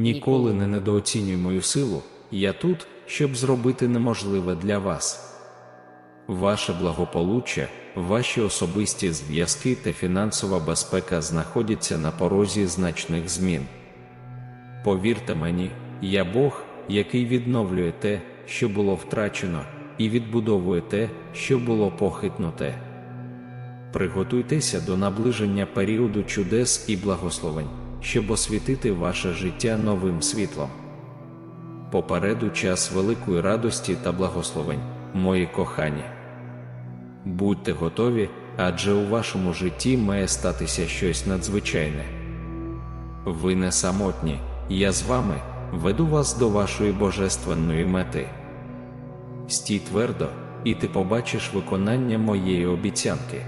Ніколи не недооцінюй мою силу, я тут, щоб зробити неможливе для вас. Ваше благополуччя, ваші особисті зв'язки та фінансова безпека знаходяться на порозі значних змін. Повірте мені, я Бог, який відновлює те, що було втрачено, і відбудовує те, що було похитнуте. Приготуйтеся до наближення періоду чудес і благословень, щоб освітити ваше життя новим світлом. Попереду час великої радості та благословень, мої кохані. Будьте готові, адже у вашому житті має статися щось надзвичайне. Ви не самотні, я з вами веду вас до вашої божественної мети. Стій твердо, і ти побачиш виконання моєї обіцянки.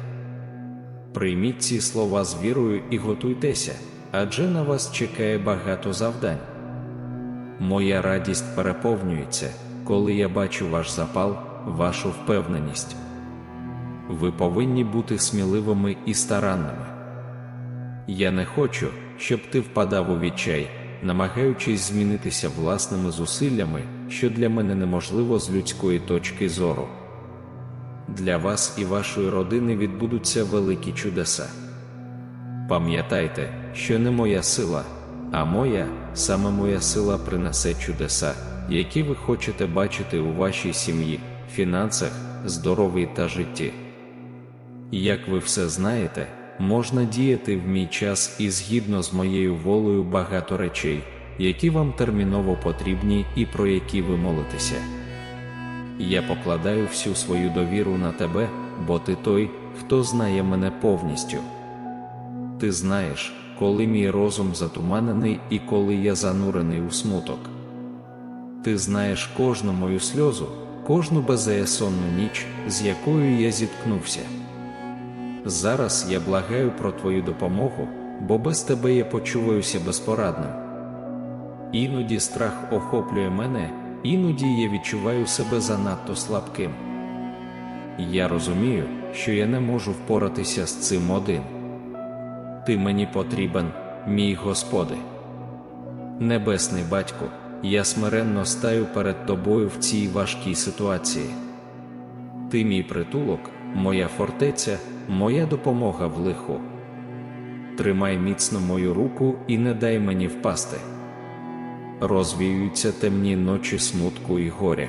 Прийміть ці слова з вірою і готуйтеся, адже на вас чекає багато завдань. Моя радість переповнюється, коли я бачу ваш запал, вашу впевненість. Ви повинні бути сміливими і старанними. Я не хочу, щоб ти впадав у відчай, намагаючись змінитися власними зусиллями, що для мене неможливо з людської точки зору. Для вас і вашої родини відбудуться великі чудеса. Пам'ятайте, що не моя сила, а моя, саме моя сила принесе чудеса, які ви хочете бачити у вашій сім'ї, фінансах, здоров'ї та житті. Як ви все знаєте, можна діяти в мій час і згідно з моєю волею багато речей, які вам терміново потрібні і про які ви молитеся. Я покладаю всю свою довіру на тебе, бо ти той, хто знає мене повністю. Ти знаєш, коли мій розум затуманений і коли я занурений у смуток. Ти знаєш кожну мою сльозу, кожну беззаясонну ніч, з якою я зіткнувся. Зараз я благаю про твою допомогу, бо без тебе я почуваюся безпорадним. Іноді страх охоплює мене, іноді я відчуваю себе занадто слабким. Я розумію, що я не можу впоратися з цим один. Ти мені потрібен, мій Господи. Небесний Батько, я смиренно стаю перед Тобою в цій важкій ситуації. Ти мій притулок, моя фортеця, моя допомога в лиху. Тримай міцно мою руку і не дай мені впасти. Розвіюються темні ночі смутку і горя.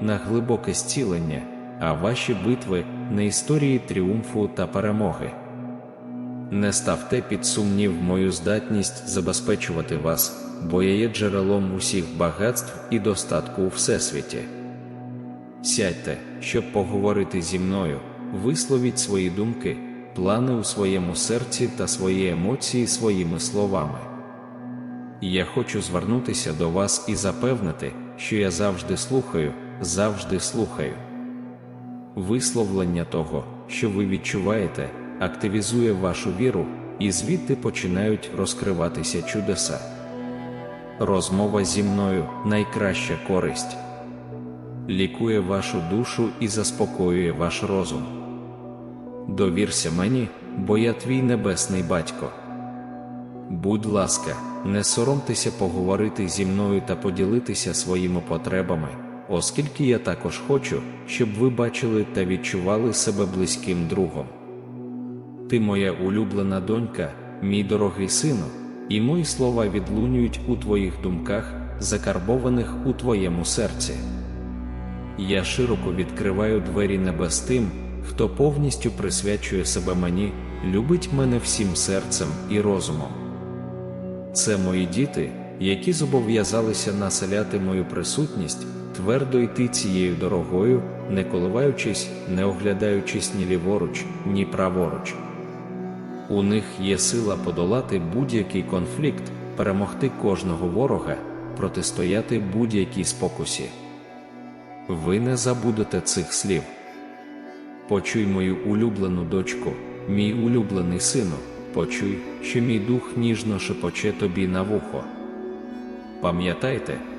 на глибоке зцілення, а ваші битви на історії тріумфу та перемоги. Не ставте під сумнів мою здатність забезпечувати вас, бо я є джерелом усіх багатств і достатку у всесвіті. Сядьте, щоб поговорити зі мною, висловіть свої думки, плани у своєму серці та свої емоції своїми словами. Я хочу звернутися до вас і запевнити, що я завжди слухаю, завжди слухаю. Висловлення того, що ви відчуваєте, активізує вашу віру, і звідти починають розкриватися чудеса. Розмова зі мною найкраща користь, лікує вашу душу і заспокоює ваш розум. Довірся мені, бо я твій небесний батько. Будь ласка, не соромтеся поговорити зі мною та поділитися своїми потребами, оскільки я також хочу, щоб ви бачили та відчували себе близьким другом. Ти моя улюблена донька, мій дорогий сину, і мої слова відлунюють у твоїх думках, закарбованих у твоєму серці. Я широко відкриваю двері небес тим, хто повністю присвячує себе мені, любить мене всім серцем і розумом. Це мої діти, які зобов'язалися населяти мою присутність, твердо йти цією дорогою, не коливаючись, не оглядаючись ні ліворуч, ні праворуч. У них є сила подолати будь-який конфлікт, перемогти кожного ворога, протистояти будь-якій спокусі. Ви не забудете цих слів. Почуй мою улюблену дочку, мій улюблений сину, почуй, що мій дух ніжно шепоче тобі на вухо. Пам'ятайте,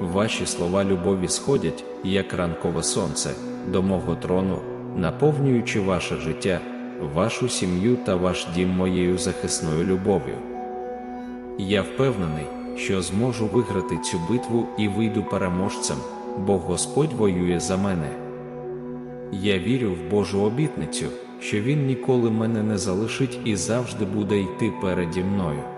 Ваші слова любові сходять, як ранкове сонце, до мого трону, наповнюючи ваше життя, вашу сім'ю та ваш дім моєю захисною любов'ю. Я впевнений, що зможу виграти цю битву і вийду переможцем, бо Господь воює за мене. Я вірю в Божу обітницю, що Він ніколи мене не залишить і завжди буде йти переді мною.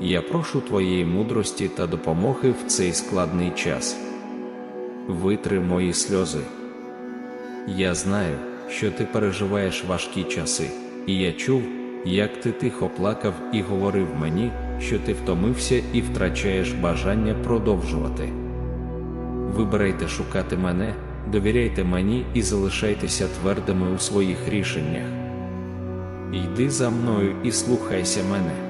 я прошу Твоєї мудрості та допомоги в цей складний час. Витри мої сльози. Я знаю, що ти переживаєш важкі часи, і я чув, як ти тихо плакав і говорив мені, що ти втомився і втрачаєш бажання продовжувати. Вибирайте шукати мене, довіряйте мені і залишайтеся твердими у своїх рішеннях. Йди за мною і слухайся мене.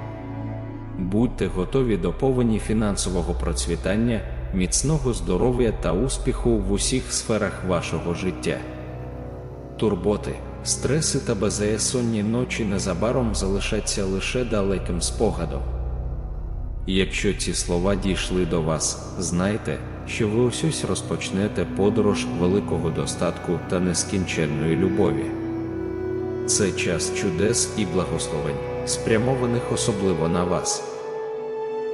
Будьте готові до повені фінансового процвітання, міцного здоров'я та успіху в усіх сферах вашого життя. Турботи, стреси та беззаєсонні ночі незабаром залишаться лише далеким спогадом. Якщо ці слова дійшли до вас, знайте, що ви ось розпочнете подорож великого достатку та нескінченної любові. Це час чудес і благословень, спрямованих особливо на вас.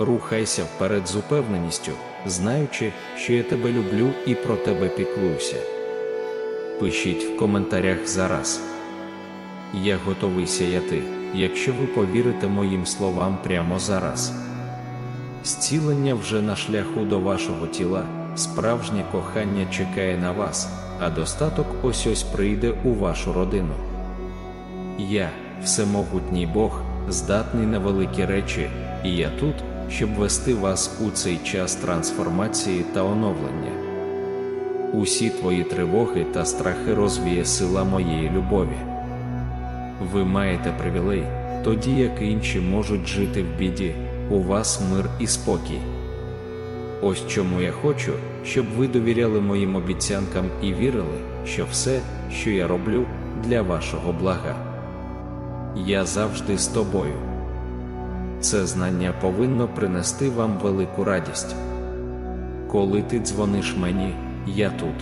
Рухайся вперед з упевненістю, знаючи, що я тебе люблю і про тебе піклуюся. Пишіть в коментарях зараз. Я готовий сяяти, якщо ви повірите моїм словам прямо зараз. Зцілення вже на шляху до вашого тіла, справжнє кохання чекає на вас, а достаток ось ось прийде у вашу родину. Я, всемогутній Бог, здатний на великі речі, і я тут, щоб вести вас у цей час трансформації та оновлення. Усі твої тривоги та страхи розвіє сила моєї любові. Ви маєте привілей, тоді як інші можуть жити в біді, у вас мир і спокій. Ось чому я хочу, щоб ви довіряли моїм обіцянкам і вірили, що все, що я роблю, для вашого блага. Я завжди з тобою. Це знання повинно принести вам велику радість. Коли ти дзвониш мені, я тут.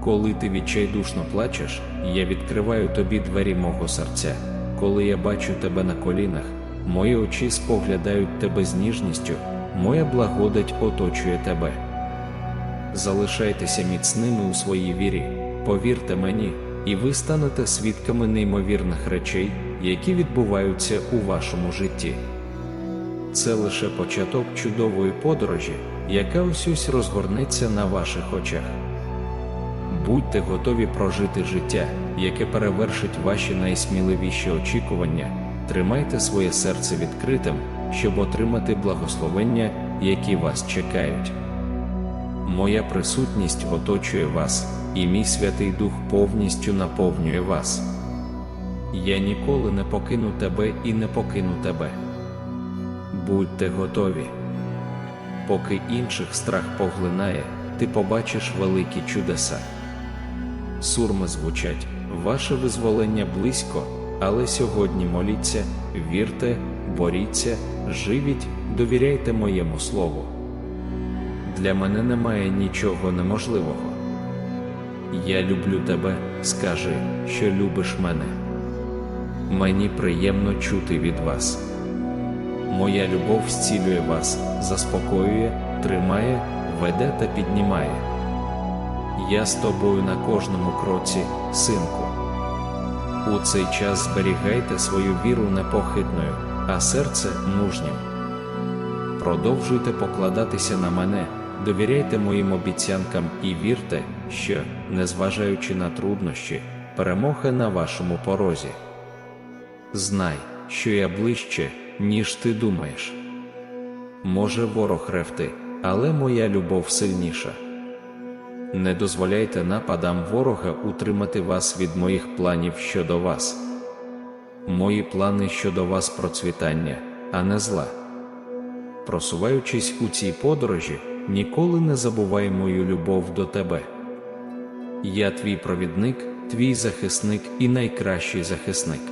Коли ти відчайдушно плачеш, я відкриваю тобі двері мого серця. Коли я бачу тебе на колінах, мої очі споглядають тебе з ніжністю, моя благодать оточує тебе. Залишайтеся міцними у своїй вірі, повірте мені, і ви станете свідками неймовірних речей, які відбуваються у вашому житті. Це лише початок чудової подорожі, яка ось розгорнеться на ваших очах. Будьте готові прожити життя, яке перевершить ваші найсміливіші очікування, тримайте своє серце відкритим, щоб отримати благословення, які вас чекають. Моя присутність оточує вас, і мій Святий Дух повністю наповнює вас. Я ніколи не покину тебе і не покину тебе. Будьте готові. Поки інших страх поглинає, ти побачиш великі чудеса. Сурми звучать, ваше визволення близько, але сьогодні моліться, вірте, боріться, живіть, довіряйте моєму слову. Для мене немає нічого неможливого. Я люблю тебе, скажи, що любиш мене. Мені приємно чути від вас. Моя любов зцілює вас, заспокоює, тримає, веде та піднімає. Я з тобою на кожному кроці, синку. У цей час зберігайте свою віру непохитною, а серце мужнім. Продовжуйте покладатися на мене, довіряйте моїм обіцянкам і вірте, що, незважаючи на труднощі, перемога на вашому порозі. Знай, що я ближче, ніж ти думаєш. Може ворог ревти, але моя любов сильніша. Не дозволяйте нападам ворога утримати вас від моїх планів щодо вас. Мої плани щодо вас процвітання, а не зла. Просуваючись у цій подорожі, ніколи не забувай мою любов до тебе. Я твій провідник, твій захисник і найкращий захисник.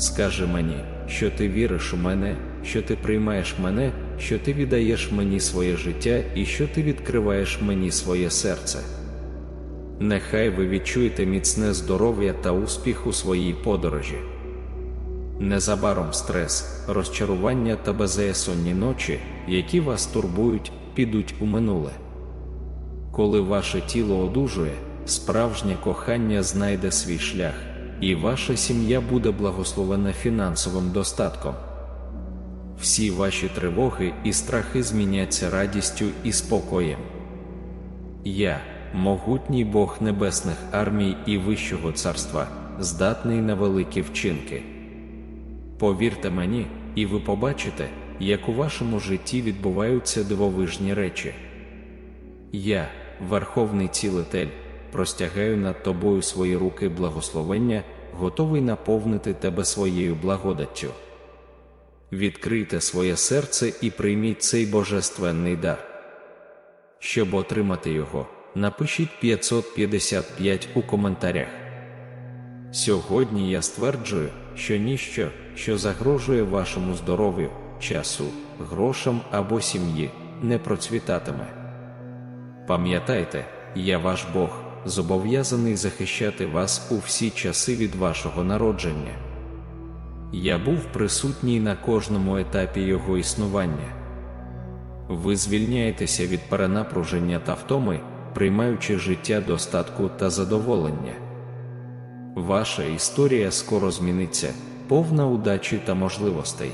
Скажи мені, що ти віриш у мене, що ти приймаєш мене, що ти віддаєш мені своє життя і що ти відкриваєш мені своє серце. Нехай ви відчуєте міцне здоров'я та успіх у своїй подорожі. Незабаром стрес, розчарування та беззаєсонні ночі, які вас турбують, підуть у минуле. Коли ваше тіло одужує, справжнє кохання знайде свій шлях, і ваша сім'я буде благословена фінансовим достатком. Всі ваші тривоги і страхи зміняться радістю і спокоєм. Я, могутній Бог небесних армій і Вищого царства, здатний на великі вчинки. Повірте мені, і ви побачите, як у вашому житті відбуваються дивовижні речі. Я, Верховний цілитель, простягаю над тобою свої руки благословення, готовий наповнити тебе своєю благодаттю. Відкрийте своє серце і прийміть цей божественний дар. Щоб отримати його, напишіть 555 у коментарях. Сьогодні я стверджую, що ніщо, що загрожує вашому здоров'ю, часу, грошам або сім'ї, не процвітатиме. Пам'ятайте, я ваш Бог, зобов'язаний захищати вас у всі часи від вашого народження. Я був присутній на кожному етапі його існування. Ви звільняєтеся від перенапруження та втоми, приймаючи життя достатку та задоволення. Ваша історія скоро зміниться, повна удачі та можливостей.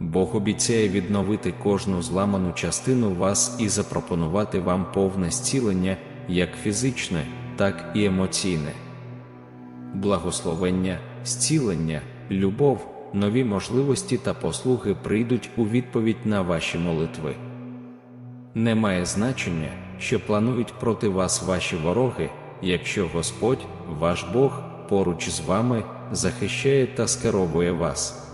Бог обіцяє відновити кожну зламану частину вас і запропонувати вам повне зцілення, як фізичне, так і емоційне. Благословення, зцілення, любов, нові можливості та послуги прийдуть у відповідь на ваші молитви. Не має значення, що планують проти вас ваші вороги, якщо Господь, ваш Бог, поруч з вами захищає та скеровує вас.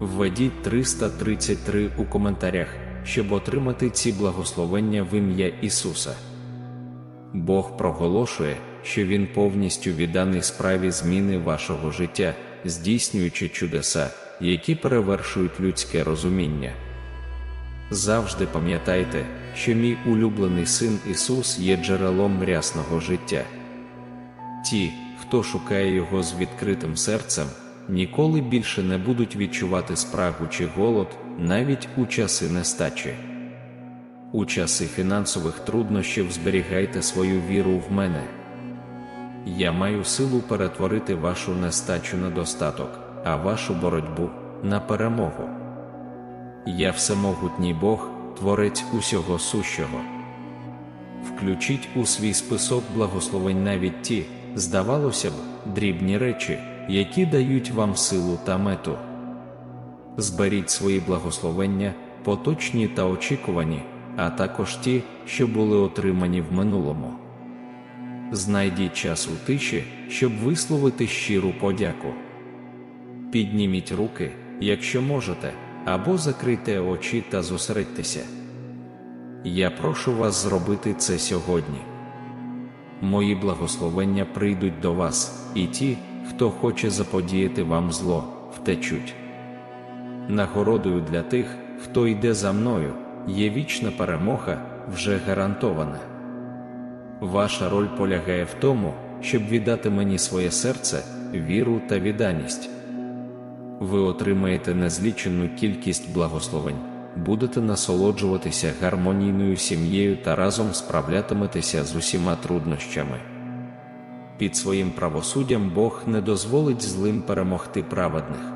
Введіть 333 у коментарях, щоб отримати ці благословення в ім'я Ісуса. Бог проголошує, що Він повністю відданий справі зміни вашого життя, здійснюючи чудеса, які перевершують людське розуміння. Завжди пам'ятайте, що мій улюблений син Ісус є джерелом рясного життя. Ті, хто шукає Його з відкритим серцем, ніколи більше не будуть відчувати спрагу чи голод навіть у часи нестачі. У часи фінансових труднощів зберігайте свою віру в мене. Я маю силу перетворити вашу нестачу на достаток, а вашу боротьбу на перемогу. Я всемогутній Бог, творець усього сущого. Включіть у свій список благословень навіть ті, здавалося б, дрібні речі, які дають вам силу та мету. Зберіть свої благословення, поточні та очікувані, а також ті, що були отримані в минулому. Знайдіть час у тиші, щоб висловити щиру подяку. Підніміть руки, якщо можете, або закрийте очі та зосередьтеся. Я прошу вас зробити це сьогодні. Мої благословення прийдуть до вас, і ті, хто хоче заподіяти вам зло, втечуть. Нагородою для тих, хто йде за мною, є вічна перемога, вже гарантована. Ваша роль полягає в тому, щоб віддати мені своє серце, віру та відданість. Ви отримаєте незлічену кількість благословень, будете насолоджуватися гармонійною сім'єю та разом справлятиметеся з усіма труднощами. Під своїм правосуддям Бог не дозволить злим перемогти праведних.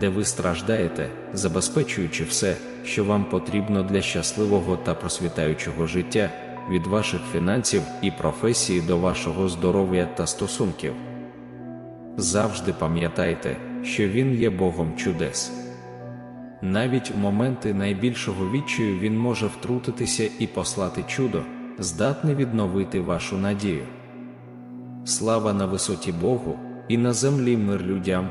де ви страждаєте, забезпечуючи все, що вам потрібно для щасливого та просвітаючого життя, від ваших фінансів і професії до вашого здоров'я та стосунків. Завжди пам'ятайте, що Він є Богом чудес. Навіть у моменти найбільшого відчаю Він може втрутитися і послати чудо, здатне відновити вашу надію. Слава на висоті Богу, і на землі мир людям,